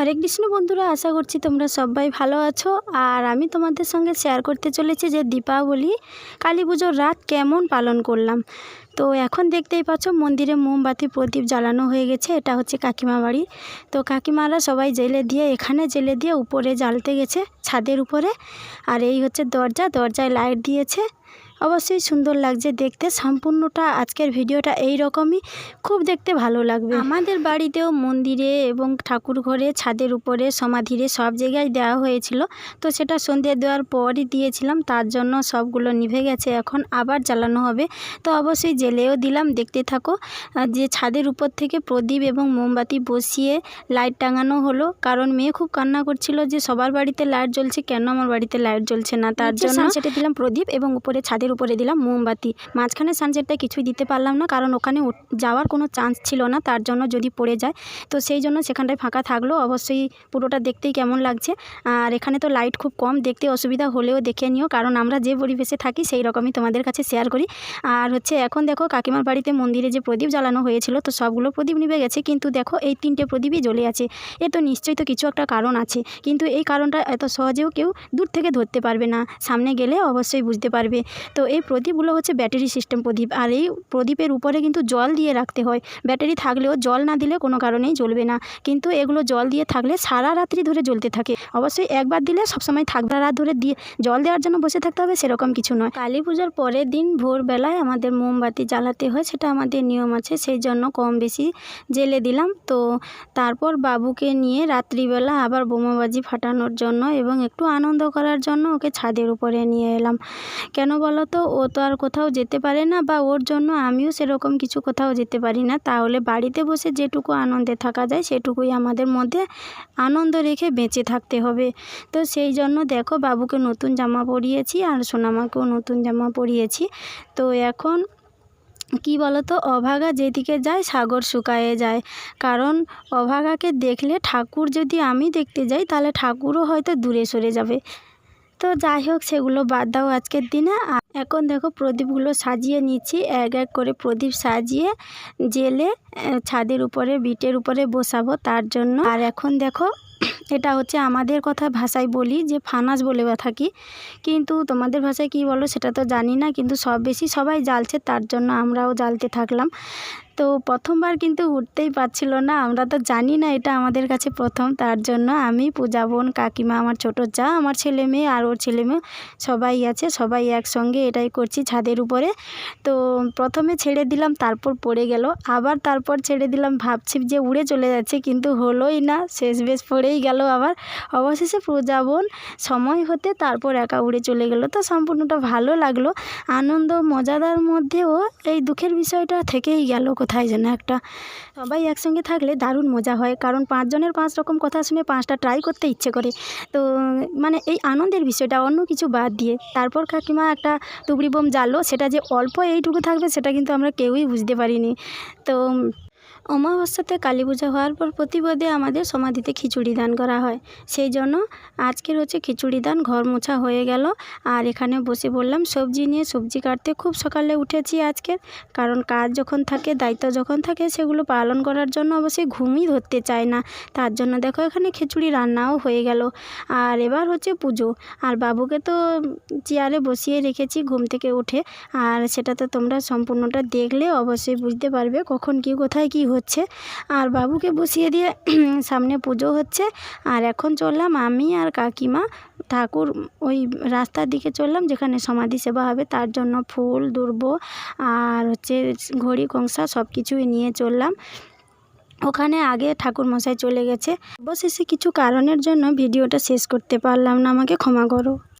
হরে কৃষ্ণ বন্ধুরা, আশা করছি তোমরা সবাই ভালো আছো। আর আমি তোমাদের সঙ্গে শেয়ার করতে চলেছি যে দীপাবলি, কালী পুজোর রাত কেমন পালন করলাম। তো এখন দেখতেই পাচ্ছ, মন্দিরে মোমবাতি প্রদীপ জ্বালানো হয়ে গেছে, এটা হচ্ছে কাকিমা বাড়ি। তো কাকিমারা সবাই জেলে দিয়ে, এখানে জেলে দিয়ে উপরে জ্বালতে গেছে, ছাদের উপরে। আর এই হচ্ছে দরজা, দরজায় লাইট দিয়েছে। অবশ্যই সুন্দর লাগছে দেখতে সম্পূর্ণটা আজকের ভিডিওটা এই রকমই খুব দেখতে ভালো লাগবে। আমাদের বাড়িতেও মন্দিরে এবং ঠাকুর ঘরে ছাদের উপরে সমাধিরে সব জায়গায় দেওয়া হয়েছিল। তো সেটা সন্ধে দেওয়ার পরই দিয়েছিলাম তার জন্য সবগুলো নিভে গেছে এখন আবার জ্বালানো হবে। তো অবশ্যই জেলেও দিলাম দেখতে থাকো। যে ছাদের উপর থেকে প্রদীপ এবং মোমবাতি বসিয়ে লাইট টাঙানো হলো কারণ মেয়ে খুব কান্না করছিল যে সবার বাড়িতে লাইট জ্বলছে কেন আমার বাড়িতে লাইট জ্বলছে না? তার জন্য সেটা দিলাম প্রদীপ এবং উপরে ছাদের উপরে দিলাম মোমবাতি। মাঝখানে সানসেটটা কিছুই দিতে পারলাম না, কারণ ওখানে যাওয়ার কোনো চান্স ছিল না, তার জন্য যদি পড়ে যায়। তো সেই জন্য সেখানটায় ফাঁকা থাকল, অবশ্যই পুরোটা দেখতেই কেমন লাগছে। আর এখানে তো লাইট খুব কম, দেখতে অসুবিধা হলেও দেখে নিও, কারণ আমরা যে পরিবেশে থাকি সেই রকমই তোমাদের কাছে শেয়ার করি। আর হচ্ছে এখন দেখো কাকিমার বাড়িতে মন্দিরে যে প্রদীপ জ্বালানো হয়েছিল, তো সবগুলো প্রদীপ নিভে গেছে, কিন্তু দেখো এই তিনটে প্রদীপই জ্বলে আছে। এ তো নিশ্চয়ই তো কিছু একটা কারণ আছে, কিন্তু এই কারণটা এত সহজেও কেউ দূর থেকে ধরতে পারবে না। সামনে গেলে অবশ্যই বুঝতে পারবে। তো এই প্রদীপগুলো হচ্ছে ব্যাটারি সিস্টেম প্রদীপ। আর এই প্রদীপের উপরে কিন্তু জল দিয়ে রাখতে হয়। ব্যাটারি থাকলেও জল না দিলে কোনো কারণেই জ্বলবে না। কিন্তু এগুলো জল দিয়ে থাকলে সারা রাত্রি ধরে জ্বলতে থাকে। অবশ্যই একবার দিলে সবসময় থাকবে রাত ধরে দিয়ে জল দেওয়ার জন্য বসে থাকতে হবে সেরকম কিছু নয়। কালী পূজার পরের দিন ভোরবেলায় আমাদের মোমবাতি জ্বালাতে হয়, সেটা আমাদের নিয়ম আছে। সেই জন্য কম বেশি জেলে দিলাম। তো তারপর বাবুকে নিয়ে রাত্রিবেলা আবার বোমাবাজি ফাটানোর জন্য এবং একটু আনন্দ করার জন্য ওকে ছাদের উপরে নিয়ে এলাম। কেন বলো তো ও তো আর কোথাও যেতে পারে না বা ওর জন্য আমিও সেরকম কিছু কোথাও যেতে পারি না। তাহলে বাড়িতে বসে যেটুকু আনন্দে থাকা যায়, সেটুকুই আমাদের মধ্যে আনন্দ রেখে বেঁচে থাকতে হবে। তো সেই জন্য দেখো, বাবুকে নতুন জামা পরিয়েছি আর সোনামাকেও নতুন জামা পরিয়েছি। তো এখন কি বলতো, অভাগা যেদিকে যায়, সাগর শুকায়ে যায়। কারণ অভাগাকে দেখলে ঠাকুর যদি আমি দেখতে যাই, তাহলে ঠাকুরও হয়তো দূরে সরে যাবে। তো যাই হোক, সেগুলো বাদ দাও আজকের দিনে। এখন দেখো প্রদীপগুলো সাজিয়ে নিচ্ছি, এক এক করে প্রদীপ সাজিয়ে জেলে ছাদের উপরে, বিটের উপরে বসাবো তার জন্য। আর এখন দেখো, এটা হচ্ছে আমাদের কথা ভাষায় বলি, যে ফানাস বলে থাকি কিন্তু তোমাদের ভাষায় কী বলো সেটা তো জানি না, কিন্তু সব বেশি সবাই জ্বালছে তার জন্য আমরাও জ্বালতে থাকলাম। তো প্রথমবার কিন্তু উঠতেই পারছিল না। আমরা তো জানি না এটা আমাদের কাছে প্রথম। তার জন্য আমি, পূজা বোন, কাকিমা, আমার ছোটো যা, আমার ছেলে মেয়ে আর ওর ছেলে মেয়ে সবাই আছে। সবাই একসঙ্গে এটাই করছি ছাদের উপরে। তো প্রথমে ছেড়ে দিলাম, তারপর পড়ে গেল। আবার তারপর ছেড়ে দিলাম, ভাবছি যে উড়ে চলে যাচ্ছে, কিন্তু হলোই না। শেষ বেশ পড়েই গেল আবার। অবশেষে পূজা বোন সময় হতে তারপর একা উড়ে চলে গেল। তো সম্পূর্ণটা ভালো লাগল। আনন্দ, মজাদার মধ্যেও এই দুঃখের বিষয়টা থেকেই গেল কোথায় যেন একটা সবাই একসঙ্গে থাকলে দারুণ মজা হয়। কারণ পাঁচজনের পাঁচ রকম কথা শুনে পাঁচটা ট্রাই করতে ইচ্ছে করে। তো মানে এই আনন্দের বিষয়টা অন্য কিছু বাদ দিয়ে, তারপর কাকিমা একটা তুবড়ি বোম জ্বাললো, সেটা যে অল্প এইটুকু থাকবে, সেটা কিন্তু আমরা কেউই বুঝতে পারিনি। তো অমাবস্যাতে কালী পূজা হওয়ার পর প্রতিপদে আমাদের সমাধিতে খিচুড়ি দান করা হয়। সেই জন্য আজকের হচ্ছে খিচুড়ি দান, ঘর মোছা হয়ে গেল। আর এখানে বসে বললাম, সবজি নিয়ে সবজি কাটতে খুব সকালে উঠেছি আজকের কারণ কাজ যখন থাকে, দায়িত্ব যখন থাকে, সেগুলো পালন করার জন্য অবশ্যই ঘুমই ধরতে চায় না। তার জন্য দেখো, এখানে খিচুড়ি রান্নাও হয়ে গেল। আর এবার হচ্ছে পুজো। আর বাবুকে তো চেয়ারে বসিয়ে রেখেছি ঘুম থেকে উঠে। আর সেটা তো তোমরা সম্পূর্ণটা দেখলে অবশ্যই বুঝতে পারবে কখন কি, কোথায় কি হচ্ছে। আর বাবুকে বসিয়ে দিয়ে সামনে পুজো হচ্ছে। আর এখন চললাম আমি আর কাকিমা ঠাকুর ওই রাস্তার দিকে চললাম, যেখানে সমাধি সেবা হবে, তার জন্য ফুল, দুর্ব আর হচ্ছে ঘড়ি, কংসা সব কিছুই নিয়ে চললাম। ওখানে আগে ঠাকুর মশাই চলে গেছে। অবশেষে কিছু কারণের জন্য ভিডিওটা শেষ করতে পারলাম না, আমাকে ক্ষমা করো।